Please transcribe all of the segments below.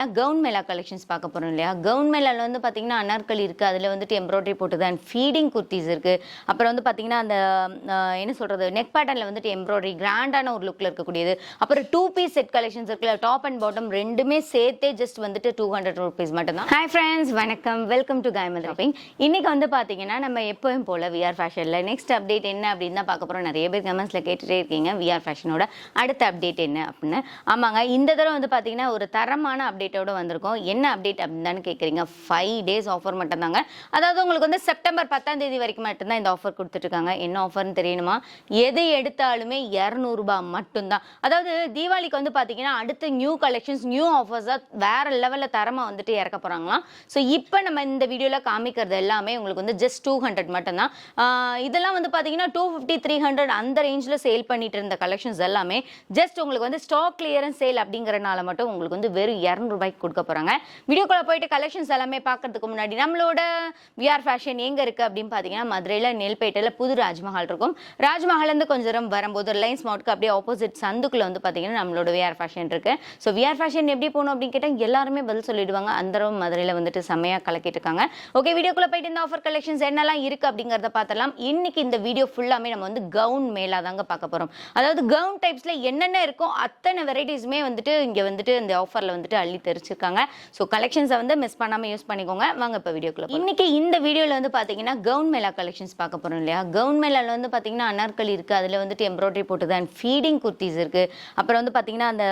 Gown மேலா collections பார்க்க போகிறோம் இல்லையா? கவுன் மேலாவில் வந்து பார்த்தீங்கன்னா அனார்கலி இருக்குது அதில் வந்துட்டு எம்ப்ராய்டரி போட்டது அண்ட் ஃபீடிங் குர்த்திஸ் இருக்குது அப்புறம் வந்து பார்த்தீங்கன்னா அந்த என்ன சொல்கிறது நெக் பேட்டர்னில் வந்துட்டு எம்ப்ராய்டரி கிராண்டான ஒரு லுக்கில் இருக்கக்கூடியது. அப்புறம் டூ பீஸ் செட் கலெக்ஷன்ஸ் இருக்குல்ல டாப் அண்ட் பாட்டம் ரெண்டுமே சேர்த்தே ஜஸ்ட் வந்துட்டு டூ ஹண்ட்ரட் ருபீஸ் மட்டும்தான். ஹாய் ஃப்ரெண்ட்ஸ் வணக்கம். வெல்கம் டு காயமது ஷாப்பிங் இன்றைக்கி வந்து பார்த்தீங்கன்னா நம்ம எப்போயும் போல் விஆர் ஃபேஷனில் நெக்ஸ்ட் அப்டேட் என்ன அப்படின்னு தான் பார்க்க போகிறோம் நிறைய பேர் கமெண்ட்ஸில் கேட்டுகிட்டே இருக்கீங்க. விஆர் ஃபேஷனோட அடுத்த அப்டேட் என்ன அப்படின்னு. ஆமாங்க இந்த தடவை வந்து பார்த்தீங்கன்னா ஒரு தரமான அப்டேட் அப்டேட்டோட வந்திருக்கோம். என்ன அப்டேட் அப்படின்னு கேட்குறீங்க ஃபைவ் டேஸ் ஆஃபர் மட்டும்தாங்க. அதாவது உங்களுக்கு வந்து செப்டம்பர் பத்தாம் தேதி வரைக்கும் மட்டும்தான் இந்த ஆஃபர் கொடுத்துட்ருக்காங்க. என்ன ஆஃபர்னு தெரியணுமா? எது எடுத்தாலுமே இரநூறுபா மட்டும்தான். அதாவது தீபாவளிக்கு வந்து பார்த்தீங்கன்னா அடுத்த நியூ கலெக்ஷன்ஸ் நியூ ஆஃபர்ஸாக வேற லெவலில் தரமாக வந்துட்டு இறக்க போகிறாங்களாம் ஸோ இப்போ நம்ம இந்த வீடியோவில் காமிக்கிறது எல்லாமே உங்களுக்கு வந்து ஜஸ்ட் டூ ஹண்ட்ரட் மட்டும்தான். இதெல்லாம் வந்து பார்த்தீங்கன்னா டூ ஃபிஃப்டி த்ரீ ஹண்ட்ரட் அந்த ரேஞ்சில் சேல் பண்ணிட்டு இருந்த கலெக்ஷன்ஸ் எல்லாமே ஜஸ்ட் உங்களுக்கு வந்து ஸ்டாக் கிளியரன்ஸ் சேல் அப்படிங்கிறனால மட்டும் உங்களுக்கு வந்து வெறும் ரூபாய்க்கு கொடுக்க போகிறாங்க வீடியோக்குள்ளே போயிட்டு கலெக்ஷன்ஸ் எல்லாமே பார்க்கறதுக்கு முன்னாடி நம்மளோட விஆர் ஃபேஷன் எங்கே இருக்குது அப்படின்னு பார்த்தீங்கன்னா மதுரையில் நெல்பேட்டையில் புது ராஜ்மஹால் இருக்கும். ராஜ்மஹால்லேருந்து கொஞ்சம் தூரம் வரும்போது ரிலையன்ஸ் மார்ட்க்கு அப்படியே ஆப்போசிட் சந்துக்குள்ள வந்து பார்த்தீங்கன்னா நம்மளோட விஆர் ஃபேஷன் இருக்குது ஸோ விஆர் ஃபேஷன் எப்படி போகணும் அப்படின்னு கேட்டால் எல்லாருமே பதில் சொல்லிடுவாங்க. அந்த மதுரையில் வந்துட்டு செம்மையாக கலக்கிட்டு இருக்காங்க ஓகே வீடியோக்குள்ளே போயிட்டு இந்த ஆஃபர் கலெக்ஷன்ஸ் என்னெல்லாம் இருக்குது அப்படிங்கிறத பார்த்தலாம் இன்னைக்கு இந்த வீடியோ ஃபுல்லாமே நம்ம வந்து கவுன் மேலாக தாங்க பார்க்க போகிறோம் அதாவது கவுன் டைப்ஸ்ல என்னென்ன இருக்கோ அத்தனை வெரைட்டிஸுமே வந்துட்டு இங்கே வந்துட்டு இந்த ஆஃபரில் வந்துட்டு அள்ளி தெரிச்சிருக்காங்க. ஸோ கலெக்ஷன்ஸை வந்து மிஸ் பண்ணாம யூஸ் பண்ணிக்கோங்க. வாங்க இப்போ வீடியோக்குள்ள இன்னைக்கு இந்த வீடியோவில் வந்து பார்த்தீங்கன்னா கவுன் மேலா கலெக்ஷன்ஸ் பார்க்க போறோம் இல்லையா? கவுன் மேலால வந்து பாத்தீங்கன்னா அனார்கலி இருக்கு. அதுல வந்துட்டு எம்ப்ராய்டரி போட்டது அண்ட் ஃபீடிங் குர்த்திஸ் இருக்கு. அப்புறம் வந்து பாத்தீங்கன்னா அந்த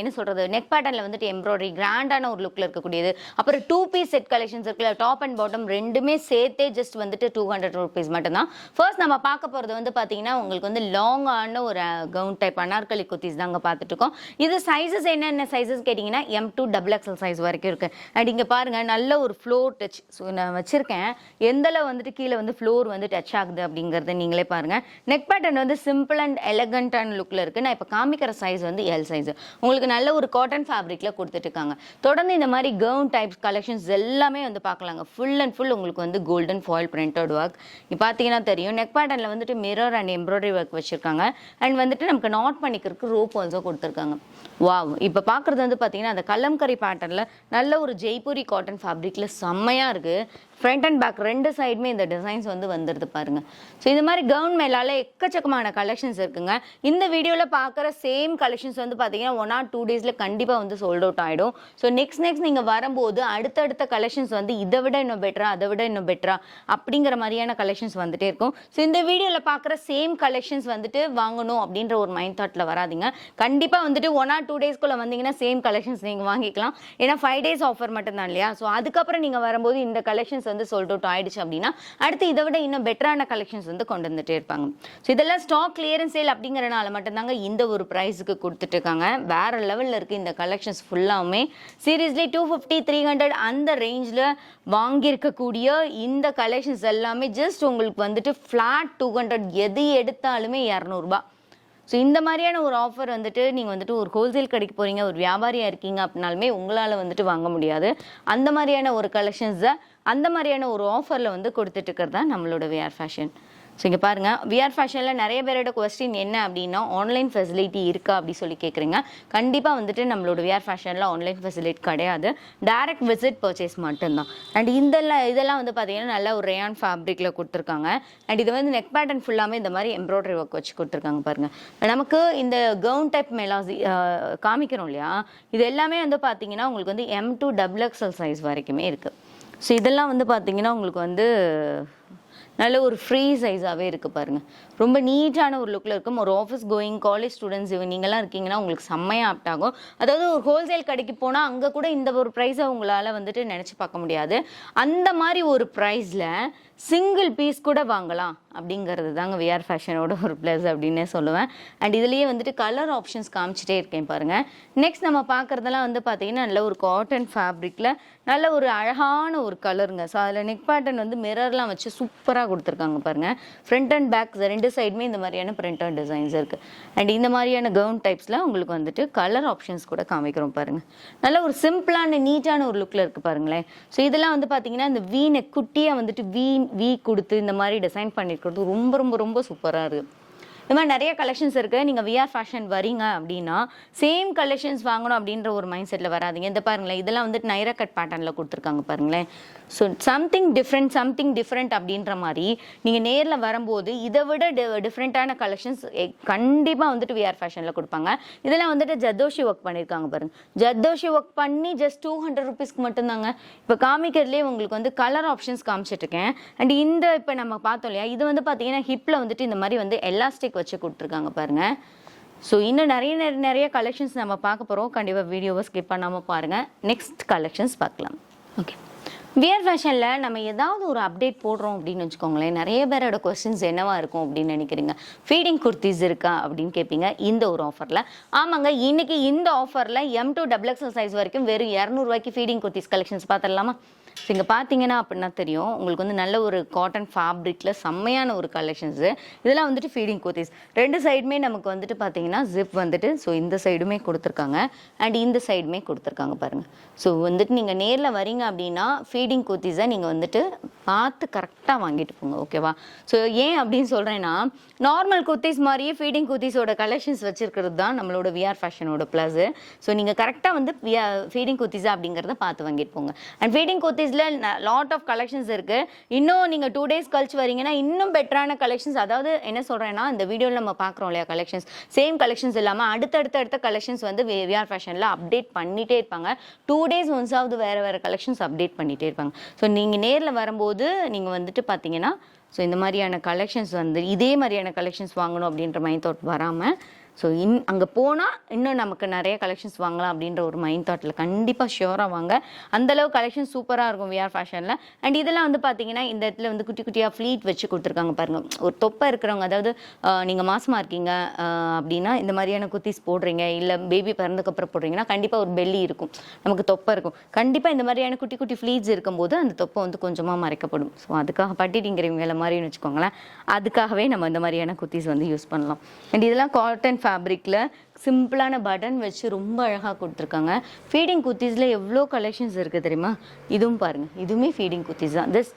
என்ன சொல்றது நெக் பேட்டர்னில் வந்துட்டு எம்ப்ராய்டரி கிராண்டான ஒரு லுக்கில் இருக்கக்கூடியது. அப்புறம் டூ பீஸ் செட் கலெக்ஷன்ஸ் இருக்குல்ல டாப் அண்ட் பாட்டம் ரெண்டுமே சேர்த்தே ஜஸ்ட் வந்துட்டு டூ ஹண்ட்ரட் ருபீஸ் மட்டும்தான். ஃபர்ஸ்ட் நம்ம பார்க்க போகிறது வந்து பார்த்தீங்கன்னா உங்களுக்கு வந்து லாங்கான ஒரு கவுன் டைப் அனார்கலி குர்த்திஸ் தாங்க பார்த்துட்டு இருக்கோம். இது சைஸஸ் என்னென்ன சைஸஸ் கேட்டிங்கன்னா M to double XL size வரைக்கும் இருக்கு. அண்ட் இங்கே பாருங்க நல்ல ஒரு ஃப்ளோர் டச் நான் வச்சுருக்கேன். எந்தளவு வந்துட்டு கீழே வந்து ஃப்ளோர் வந்து டச் ஆகுது அப்படிங்கிறத நீங்களே பாருங்க. நெக் பேட்டர்ன் வந்து சிம்பிள் அண்ட் எலகண்டான லுக்கில் இருக்குது நான் இப்போ காமிக்கிற சைஸ் வந்து எல் சைஸ் உங்களுக்கு நல்ல ஒரு காட்டன் ஃபேப்ரிக்கில் கொடுத்துட்ருக்காங்க தொடர்ந்து இந்த மாதிரி கவுன் டைப்ஸ் கலெக்ஷன்ஸ் எல்லாமே வந்து பார்க்கலாங்க ஃபுல் அண்ட் ஃபுல் உங்களுக்கு வந்து கோல்டன் ஃபாயில் பிரிண்டட் ஒர்க் இப்போ பார்த்தீங்கன்னா தெரியும். நெக் பேட்டர்னில் வந்துட்டு மிரர் அண்ட் எம்ப்ராய்டரி ஒர்க் வச்சுருக்காங்க. அண்ட் வந்துட்டு நமக்கு நாட் பண்ணிக்கிறதுக்கு ரோப் ஆல்சோ கொடுத்துருக்காங்க. வாவ் இப்போ பார்க்குறது வந்து பார்த்தீங்கன்னா அந்த கலம்கரி பேட்டர்னில் நல்ல ஒரு ஜெய்ப்பூரி காட்டன் ஃபேப்ரிக்கில் செம்மையாக இருக்குது ஃப்ரண்ட் அண்ட் பேக் ரெண்டு சைடுமே இந்த டிசைன்ஸ் வந்து வந்துடுது பாருங்க. ஸோ இந்த மாதிரி கவுன் மேலால் எக்கச்சக்கமான கலெக்ஷன்ஸ் இருக்குங்க. இந்த வீடியோவில் பார்க்குற சேம் கலெக்ஷன்ஸ் வந்து பார்த்தீங்கன்னா ஒன் ஆர் டூ டேஸில் கண்டிப்பாக வந்து சோல்ட் அவுட் ஆகிடும் ஸோ நெக்ஸ்ட் நெக்ஸ்ட் நீங்கள் வரும்போது அடுத்தடுத்த கலெக்ஷன்ஸ் வந்து இதை விட இன்னும் பெட்டரா அதை விட இன்னும் பெட்டரா அப்படிங்கிற மாதிரியான கலெக்ஷன்ஸ் வந்துட்டே இருக்கும். ஸோ இந்த வீடியோவில் பார்க்குற சேம் கலெக்ஷன்ஸ் வந்துட்டு வாங்கணும் அப்படின்ற ஒரு மைண்ட் தாட்டில் வராதீங்க. கண்டிப்பாக வந்துட்டு ஒன் ஆர் டூ டேஸ்க்குள்ளே வந்தீங்கன்னா சேம் கலெக்ஷன்ஸ் நீங்கள் வாங்கிக்கலாம். ஏன்னா ஃபைவ் டேஸ் ஆஃபர் மட்டும்தான் இல்லையா? ஸோ அதுக்கப்புறம் நீங்கள் வரும்போது இந்த கலெக்ஷன்ஸ் வந்து சோல்ட் அவுட் ஆயிடுச்சு அப்படின்னா அடுத்து இதை விட இன்னும் பெட்டரான கலெக்ஷன்ஸ் வந்து கொண்டு வந்துட்டே இருப்பாங்க. ஸோ இதெல்லாம் ஸ்டாக் கிளியரன்ஸ் சேல் அப்படிங்கிறனால மட்டும்தாங்க இந்த ஒரு ப்ரைஸுக்கு கொடுத்துட்டு இருக்காங்க. வேற லெவலில் இருக்கு இந்த கலெக்ஷன்ஸ் ஃபுல்லாமே seriously two fifty three hundred அந்த ரேஞ்சில் வாங்கியிருக்கக்கூடிய இந்த கலெக்ஷன்ஸ் எல்லாமே ஜஸ்ட் உங்களுக்கு வந்துட்டு ஃப்ளாட் டூ ஹண்ட்ரட் எது எடுத்தாலுமே இரநூறுபா. ஸோ இந்த மாதிரியான ஒரு ஆஃபர் வந்துட்டு நீங்கள் வந்துட்டு ஒரு ஹோல்சேல் கடைக்கு போகிறீங்க ஒரு வியாபாரியாக இருக்கீங்க அப்படின்னாலுமே உங்களால் வந்துட்டு வாங்க முடியாது. அந்த மாதிரியான ஒரு கலெக்ஷன்ஸை அந்த மாதிரியான ஒரு ஆஃபரில் வந்து கொடுத்துட்டு இருக்கிறது தான் நம்மளோட விஆர் ஃபேஷன் ஸோ இங்கே பாருங்கள் விஆர் ஃபேஷனில் நிறைய பேரோட கொஸ்டின் என்ன அப்படின்னா ஆன்லைன் ஃபெசிலிட்டி இருக்கா அப்படி சொல்லி கேட்குறீங்க கண்டிப்பாக வந்துட்டு நம்மளோட விஆர் ஃபேஷனில் ஆன்லைன் ஃபெசிலிட்டி கிடையாது. டேரக்ட் விசிட் பர்ச்சேஸ் மட்டும்தான். அண்ட் இதெல்லாம் இதெல்லாம் வந்து பார்த்தீங்கன்னா நல்ல ஒரு ரேயான் ஃபேப்ரிக்கில் கொடுத்துருக்காங்க. அண்ட் இது வந்து நெக் பேட்டர்ன் ஃபுல்லாமே இந்த மாதிரி எம்ப்ராய்டரி ஒர்க் வச்சு கொடுத்துருக்காங்க பாருங்கள் நமக்கு இந்த கவுன் டைப் மெலாசி காமிக்கிறோம் இல்லையா? இது எல்லாமே வந்து பார்த்தீங்கன்னா உங்களுக்கு வந்து M to double XL size வரைக்குமே இருக்குது ஸோ இதெல்லாம் வந்து பார்த்தீங்கன்னா உங்களுக்கு வந்து நல்ல ஒரு ஃப்ரீ சைஸாகவே இருக்குது பாருங்கள் ரொம்ப நீட்டான ஒரு லுக்கில் இருக்கும். ஒரு ஆஃபீஸ் கோயிங் காலேஜ் ஸ்டூடெண்ட்ஸ் நீங்களாம் இருக்கீங்கன்னா உங்களுக்கு செம்மையாக ஆப்ட் ஆகும். அதாவது ஒரு ஹோல்சேல் கடைக்கு போனால் அங்கே கூட இந்த ஒரு ப்ரைஸை உங்களால் வந்துட்டு நினச்சி பார்க்க முடியாது. அந்த மாதிரி ஒரு ப்ரைஸில் சிங்கிள் பீஸ் கூட வாங்கலாம். அப்படிங்கிறது தாங்க விஆர் ஃபேஷனோட ஒரு ப்ளஸ் அப்படின்னே சொல்லுவேன். அண்ட் இதுலேயே வந்துட்டு கலர் ஆப்ஷன்ஸ் காமிச்சிட்டே இருக்கேன் பாருங்கள் நெக்ஸ்ட் நம்ம பார்க்குறதெல்லாம் வந்து பார்த்தீங்கன்னா நல்ல ஒரு காட்டன் ஃபேப்ரிக்கில் நல்ல ஒரு அழகான ஒரு கலருங்க ஸோ அதில் நெக் பேட்டர்ன் வந்து மிரர்லாம் வச்சு சூப்பராக கொடுத்துருக்காங்க பாருங்கள் ஃப்ரண்ட் அண்ட் பேக் ரெண்டு சைடுமே இந்த மாதிரியான பிரிண்டட் டிசைன்ஸ் இருக்குது அண்ட் இந்த மாதிரியான கவுன் டைப்ஸில் உங்களுக்கு வந்துட்டு கலர் ஆப்ஷன்ஸ் கூட காமிக்கிறோம் பாருங்கள் நல்ல ஒரு சிம்பிளான நீட்டான ஒரு லுக்கில் இருக்குது பாருங்களேன். ஸோ இதெல்லாம் வந்து பார்த்தீங்கன்னா இந்த வீனை குட்டியாக வந்துட்டு வீன் வீ கொடுத்து இந்த மாதிரி டிசைன் பண்ணியிருக்கிறது ரொம்ப ரொம்ப ரொம்ப சூப்பராக இருக்குது இந்த மாதிரி நிறைய கலெக்ஷன்ஸ் இருக்குது நீங்கள் விஆர் ஃபேஷன் வரீங்க அப்படின்னா சேம் கலெக்ஷன்ஸ் வாங்கணும் அப்படின்ற ஒரு மைண்ட் செட்டில் வராதீங்க. இந்த பாருங்களேன் இதெல்லாம் வந்துட்டு நைரா கட் பேட்டர்னில் கொடுத்துருக்காங்க பாருங்களேன். So something different something different அப்படின்ற மாதிரி நீங்கள் நேரில் வரும்போது இதை விட டிஃப்ரெண்ட்டான கலெக்ஷன்ஸ் கண்டிப்பாக வந்துட்டு விஆர் ஃபேஷனில் கொடுப்பாங்க. இதெல்லாம் வந்துட்டு ஜத்தோஷி ஒர்க் பண்ணியிருக்காங்க பாருங்க. ஜத்தோஷி ஒர்க் பண்ணி ஜஸ்ட் டூ ஹண்ட்ரட் ருபீஸ்க்கு மட்டும்தாங்க. இப்போ காமிக்கிறதுலேயே உங்களுக்கு வந்து கலர் ஆப்ஷன்ஸ் காமிச்சிட்ருக்கேன் அண்ட் இந்த இப்போ நம்ம பார்த்தோம் இல்லையா இது வந்து பார்த்தீங்கன்னா ஹிப்பில் வந்துட்டு இந்த மாதிரி வந்து எலாஸ்டிக் வச்சு கொடுத்துருக்காங்க பாருங்க. ஸோ இன்னும் நிறைய நிறைய நிறைய கலெக்ஷன்ஸ் நம்ம பார்க்க போகிறோம் கண்டிப்பாக வீடியோவை ஸ்கிப் பண்ணாமல் பாருங்கள் நெக்ஸ்ட் கலெக்ஷன்ஸ் பார்க்கலாம். ஓகே வியர் ஃபேஷனில் நம்ம ஏதாவது ஒரு அப்டேட் போடுறோம் அப்படின்னு வச்சுக்கோங்களேன். நிறைய பேரோட கொஸ்டின்ஸ் என்னவா இருக்கும் அப்படின்னு நினைக்கிறீங்க? ஃபீடிங் குர்த்திஸ் இருக்கா அப்படின்னு கேட்பீங்க இந்த ஒரு ஆஃபரில் ஆமாங்க இன்னைக்கு இந்த ஆஃபரில் M to double XL size வரைக்கும் வெறும் இரநூறுவாய்க்கு ஃபீடிங் குர்த்திஸ் கலெக்ஷன்ஸ் பார்த்துடலாமா? ஸோ இங்கே பார்த்தீங்கன்னா அப்படின்னா தெரியும். உங்களுக்கு வந்து நல்ல ஒரு காட்டன் ஃபேப்ரிக்கில் செம்மையான ஒரு கலெக்ஷன்ஸு இதெல்லாம் வந்துட்டு ஃபீடிங் குர்த்திஸ். ரெண்டு சைடுமே நமக்கு வந்துட்டு பார்த்தீங்கன்னா ஜிப் வந்துட்டு ஸோ இந்த சைடுமே கொடுத்துருக்காங்க. அண்ட் இந்த சைடுமே கொடுத்துருக்காங்க பாருங்கள் ஸோ வந்துட்டு நீங்கள் நேரில் வரீங்க அப்படின்னா ஃபீடிங் குர்த்திஸை நீங்கள் வந்துட்டு பார்த்து கரெக்டாக வாங்கிட்டு போங்க ஓகேவா ஸோ ஏன் அப்படின்னு சொல்கிறேன்னா நார்மல் குர்த்திஸ் மாதிரியே ஃபீடிங் குர்த்திஸோட கலெக்ஷன்ஸ் வச்சுருக்கிறது தான் நம்மளோட விஆர் ஃபேஷனோட ப்ளஸ் ஸோ நீங்கள் கரெக்டாக வந்து ஃபீடிங் குர்த்திஸா அப்படிங்கிறத பார்த்து வாங்கிட்டு போங்க. அண்ட் ஃபீடிங் குர்த்திஸில் லாட் ஆஃப் கலெக்ஷன்ஸ் இருக்குது இன்னும் நீங்கள் டூ டேஸ் கழிச்சு வரீங்கன்னா இன்னும் பெட்டரான கலெக்ஷன்ஸ் அதாவது என்ன சொல்கிறேன்னா இந்த வீடியோவில் நம்ம பார்க்குறோம் இல்லையா கலெக்ஷன்ஸ் சேம் கலெக்ஷன்ஸ் இல்லாமல் அடுத்தடுத்த அடுத்த கலெக்ஷன்ஸ் வந்து விஆர் ஃபேஷனில் அப்டேட் பண்ணிகிட்டே இருப்பாங்க. டூ டேஸ் ஒன்ஸாவது வேறு வேறு கலெக்ஷன்ஸ் அப்டேட் பண்ணிகிட்டே இருப்பாங்க. ஸோ நீங்கள் நேரில் வரும்போது நீங்கள் வந்துட்டு பார்த்தீங்கன்னா ஸோ இந்த மாதிரியான கலெக்ஷன்ஸ் வந்து இதே மாதிரியான கலெக்ஷன்ஸ் வாங்கணும் அப்படின்ற மைண்ட் தாட் வராமல் ஸோ இன் அங்கே போனால் இன்னும் நமக்கு நிறைய கலெக்ஷன்ஸ் வாங்கலாம் அப்படின்ற ஒரு மைண்ட் தாட்டில் கண்டிப்பாக ஷியோராக வாங்க. அந்தளவு கலெக்ஷன் சூப்பராக இருக்கும் விஆர் ஃபேஷனில் அண்ட் இதெல்லாம் வந்து பார்த்தீங்கன்னா இந்த இடத்துல வந்து குட்டி குட்டியாக ஃப்ளீட் வச்சு கொடுத்துருக்காங்க பாருங்கள் ஒரு தொப்பை இருக்கிறவங்க அதாவது நீங்கள் மாசமாக இருக்கீங்க அப்படின்னா இந்த மாதிரியான குத்திஸ் போடுறீங்க இல்லை பேபி பிறந்தக்கப்புறம் போடுறீங்கன்னா கண்டிப்பாக ஒரு பெல்லி இருக்கும். நமக்கு தொப்பை இருக்கும். கண்டிப்பாக இந்த மாதிரியான குட்டி குட்டி ஃப்ளீட்ஸ் இருக்கும்போது அந்த தொப்பை வந்து கொஞ்சமாக மறைக்கப்படும். ஸோ அதுக்காக பட்டிட்டிங்கிறவங்க வேலை மாதிரின்னு வச்சுக்கோங்களேன். அதுக்காகவே நம்ம இந்த மாதிரியான குத்திஸ் வந்து யூஸ் பண்ணலாம். அண்ட் இதெல்லாம் காட்டன் ஃபேப்ரிக்கில் சிம்பிளான பட்டன் வச்சு ரொம்ப அழகாக கொடுத்துருக்காங்க. ஃபீடிங் குத்தீஸில் எவ்வளோ கலெக்ஷன்ஸ் இருக்குது தெரியுமா? இதுவும் பாருங்கள் இதுவுமே ஃபீடிங் குத்தீஸ் தான். திஸ்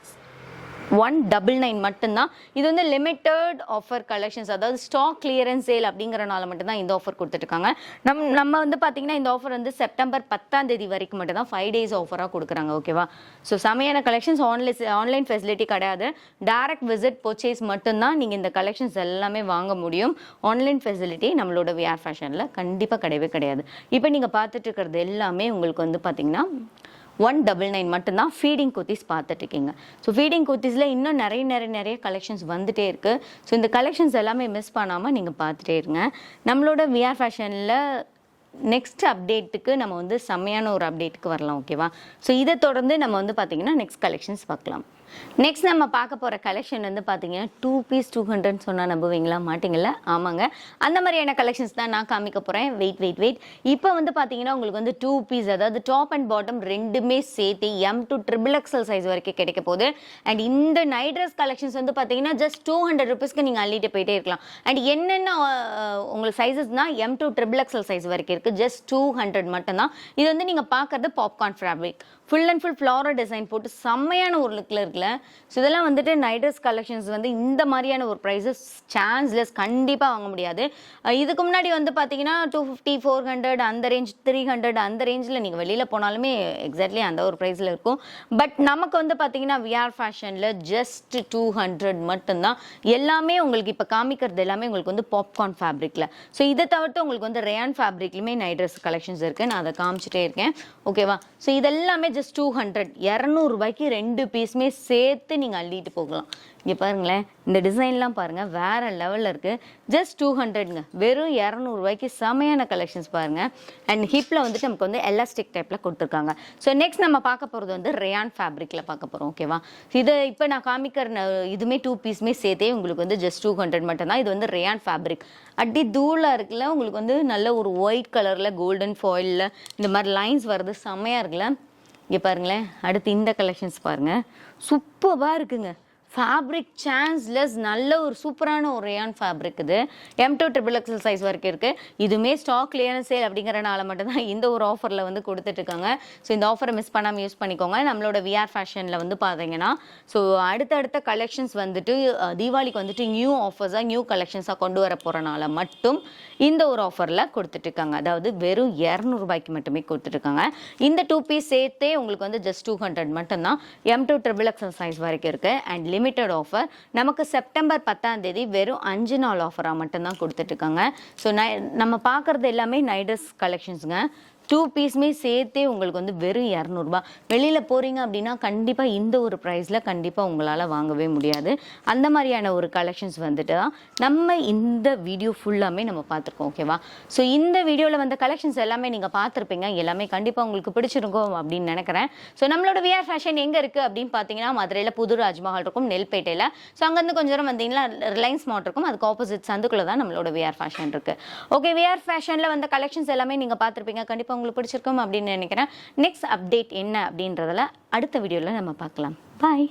ஒன் டபுள் நைன் மட்டும்தான். இது வந்து லிமிட்டட் ஆஃபர் கலெக்ஷன்ஸ் அதாவது ஸ்டாக் கிளியரன்ஸ் சேல் அப்படிங்கிறனால மட்டும்தான் இந்த ஆஃபர் கொடுத்துட்ருக்காங்க நம் நம்ம வந்து பார்த்தீங்கன்னா இந்த ஆஃபர் வந்து செப்டம்பர் பத்தாம் தேதி வரைக்கும் மட்டும்தான் ஃபைவ் டேஸ் ஆஃபராக கொடுக்குறாங்க ஓகேவா ஸோ செமையான கலெக்ஷன்ஸ் ஆன்லைன் ஆன்லைன் ஃபெசிலிட்டி கிடையாது. டேரக்ட் விசிட் பர்ச்சேஸ் மட்டும்தான் நீங்கள் இந்த கலெக்ஷன்ஸ் எல்லாமே வாங்க முடியும். ஆன்லைன் ஃபெசிலிட்டி நம்மளோட விஆர் ஃபேஷனில் கண்டிப்பாக கிடையவே கிடையாது. இப்போ நீங்கள் பார்த்துட்டு இருக்கிறது எல்லாமே உங்களுக்கு வந்து பார்த்தீங்கன்னா ஒன் டபுள் நைன் மட்டும்தான் ஃபீடிங் குர்த்திஸ் பார்த்துட்ருக்கீங்க ஸோ ஃபீடிங் குர்த்திஸில் இன்னும் நிறைய நிறைய நிறைய கலெக்ஷன்ஸ் வந்துகிட்டே இருக்குது ஸோ இந்த கலெக்ஷன்ஸ் எல்லாமே மிஸ் பண்ணாமல் நீங்கள் பார்த்துட்டே இருங்க. நம்மளோட விஆர் ஃபேஷனில் நெக்ஸ்ட் அப்டேட்டுக்கு நம்ம வந்து செம்மையான ஒரு அப்டேட்டுக்கு வரலாம் ஓகேவா ஸோ இதை தொடர்ந்து நம்ம வந்து பார்த்தீங்கன்னா நெக்ஸ்ட் கலெக்ஷன்ஸ் பார்க்கலாம். நெக்ஸ்ட் நம்ம பார்க்க போகிற கலெக்ஷன் வந்து பார்த்தீங்கன்னா டூ பீஸ் டூ ஹண்ட்ரட் சொன்னால் நம்புவீங்களா? மாட்டிங்கள ஆமாங்க. அந்த மாதிரியான கலெக்ஷன்ஸ் தான் நான் காமிக்க போகிறேன் வெயிட் வெயிட் வெயிட் இப்போ வந்து பார்த்தீங்கன்னா உங்களுக்கு வந்து டூ பீஸ் அதாவது டாப் அண்ட் பாட்டம் ரெண்டுமே சேர்த்து M to triple XL size வரைக்கும் கிடைக்க போகுது. அண்ட் இந்த நைட் ட்ரெஸ் கலெக்ஷன்ஸ் வந்து பார்த்தீங்கன்னா ஜஸ்ட் டூ ஹண்ட்ரட் ருபீஸ்க்கு நீங்கள் அள்ளிட்டு போயிட்டே இருக்கலாம். அண்ட் என்னென்ன உங்களுக்கு சைஸஸ்னா M to triple XL size வரைக்கும் இருக்குது ஜஸ்ட் டூ ஹண்ட்ரட் மட்டும்தான். இது வந்து நீங்கள் பார்க்குறது popcorn fabric full and full floral design போட்டு செம்மையான ஒரு லுக்கில் இருக்குல்ல ஸோ இதெல்லாம் வந்துட்டு நைட்ரஸ் கலெக்ஷன்ஸ் வந்து இந்த மாதிரியான ஒரு ப்ரைஸஸ் சான்ஸ்லெஸ் கண்டிப்பாக வாங்க முடியாது. இதுக்கு முன்னாடி வந்து பார்த்தீங்கன்னா டூ ஃபிஃப்டி ஃபோர் ஹண்ட்ரட் அந்த ரேஞ்ச் த்ரீ ஹண்ட்ரட் அந்த ரேஞ்சில் நீங்கள் வெளியில் போனாலுமே எக்ஸாக்ட்லி அந்த ஒரு ப்ரைஸில் இருக்கும். பட் நமக்கு வந்து பார்த்தீங்கன்னா விஆர் ஃபேஷனில் ஜஸ்ட் டூ ஹண்ட்ரட் மட்டும்தான். எல்லாமே உங்களுக்கு இப்போ காமிக்கிறது எல்லாமே உங்களுக்கு வந்து பாப்கார்ன் ஃபேப்ரிக்கில் ஸோ இதை தவிர்த்து உங்களுக்கு வந்து ரேயான் ஃபேப்ரிக்லையுமே நைட் ட்ரெஸ் கலெக்ஷன்ஸ் இருக்குது நான் அதை காமிச்சிட்டே இருக்கேன். ஓகேவா ஸோ இதெல்லாமே ஜஸ்ட் டூ ஹண்ட்ரட் இரநூறுபாய்க்கு ரெண்டு பீஸுமே சேர்த்து நீங்கள் அள்ளிட்டு போகலாம். இங்கே பாருங்களேன் இந்த டிசைன்லாம் பாருங்கள் வேறு லெவலில் இருக்குது ஜஸ்ட் டூ ஹண்ட்ரட்ங்க வெறும் இரநூறுவாய்க்கு செமையான கலெக்ஷன்ஸ் பாருங்கள் அண்ட் ஹிப்பில் வந்துட்டு நமக்கு வந்து எலாஸ்டிக் டைப்பில் கொடுத்துருக்காங்க. ஸோ நெக்ஸ்ட் நம்ம பார்க்க போகிறது வந்து ரேயான் ஃபேப்ரிக்கில் பார்க்க போகிறோம் ஓகேவா இது இப்போ நான் காமிக்கிற இதுவுமே இதுமே டூ பீஸுமே சேர்த்தே உங்களுக்கு வந்து ஜஸ்ட் டூ ஹண்ட்ரட் மட்டும்தான். இது வந்து ரேயான் ஃபேப்ரிக் அடி தூளாக இருக்குல்ல உங்களுக்கு வந்து நல்ல ஒரு ஒயிட் கலரில் கோல்டன் ஃபாயிலில் இந்த மாதிரி லைன்ஸ் வர்றது செம்மையாக இருக்குல்ல? இங்கே பாருங்களேன் அடுத்து இந்த கலெக்ஷன்ஸ் பாருங்கள் சூப்பராக இருக்குங்க. ஃபேப்ரிக் சான்ஸ்லெஸ் நல்ல ஒரு சூப்பரான ஒரு ரேயான் ஃபேப்ரிக் இது. M to triple XL size வரைக்கும் இருக்குது இதுவுமே ஸ்டாக் கிளியரன்ஸ் சேல் அப்படிங்கிறனால மட்டும்தான் இந்த ஒரு ஆஃபரில் வந்து கொடுத்துட்ருக்காங்க. ஸோ இந்த ஆஃபரை மிஸ் பண்ணாமல் யூஸ் பண்ணிக்கோங்க. நம்மளோட விஆர் ஃபேஷனில் வந்து பார்த்தீங்கன்னா ஸோ அடுத்தடுத்த கலெக்ஷன்ஸ் வந்துட்டு தீபாவளிக்கு வந்துட்டு நியூ ஆஃபர்ஸாக நியூ கலெக்ஷன்ஸாக கொண்டு வர போகிறனால மட்டும் இந்த ஒரு ஆஃபரில் கொடுத்துட்ருக்காங்க. அதாவது வெறும் இரநூறுபாய்க்கு மட்டுமே கொடுத்துட்ருக்காங்க. இந்த டூ பீஸ் சேர்த்தே உங்களுக்கு வந்து ஜஸ்ட் டூ ஹண்ட்ரட் மட்டும்தான். M to triple XL size வரைக்கும் இருக்குது அண்ட் லிமிட்டட் ஆஃபர் நமக்கு செப்டம்பர் பத்தாம் தேதி வெறும் அஞ்சு நாள் ஆஃபராக மட்டும்தான் கொடுத்துட்ருக்காங்க ஸோ நை நம்ம பார்க்குறது எல்லாமே நைடஸ் கலெக்ஷன்ஸுங்க டூ பீஸுமே சேர்த்தே உங்களுக்கு வந்து வெறும் இரநூறுபா. வெளியில் போகிறீங்க அப்படின்னா கண்டிப்பாக இந்த ஒரு ப்ரைஸில் கண்டிப்பாக உங்களால் வாங்கவே முடியாது. அந்த மாதிரியான ஒரு கலெக்ஷன்ஸ் வந்துட்டு தான் நம்ம இந்த வீடியோ ஃபுல்லாமே நம்ம பார்த்துருக்கோம் ஓகேவா ஸோ இந்த வீடியோவில் வந்த கலெக்ஷன்ஸ் எல்லாமே நீங்கள் பார்த்துருப்பீங்க. எல்லாமே கண்டிப்பாக உங்களுக்கு பிடிச்சிருக்கும் அப்படின்னு நினைக்கிறேன். ஸோ நம்மளோட விஆர் ஃபேஷன் எங்கே இருக்குது அப்படின்னு பார்த்தீங்கன்னா மதுரையில் புது ராஜ்மஹால் இருக்கும் நெல்பேட்டையில். ஸோ அங்கேருந்து கொஞ்சம் தூரம் வந்தீங்கன்னா ரிலையன்ஸ் மார்ட் இருக்கும். அதுக்கு ஆப்போசிட் சந்துக்குள்ளே தான் நம்மளோட விஆர் ஃபேஷன் இருக்குது ஓகே விஆர் ஃபேஷனில் வந்த கலெக்ஷன்ஸ் எல்லாமே நீங்கள் பார்த்துருப்பீங்க. கண்டிப்பாக உங்களுக்கு பிடிச்சிருக்கும் அப்படின்னு நினைக்கிறேன். நெக்ஸ்ட் அப்டேட் என்ன அப்படின்றதில் அடுத்த வீடியோவில் நம்ம பார்க்கலாம். பாய்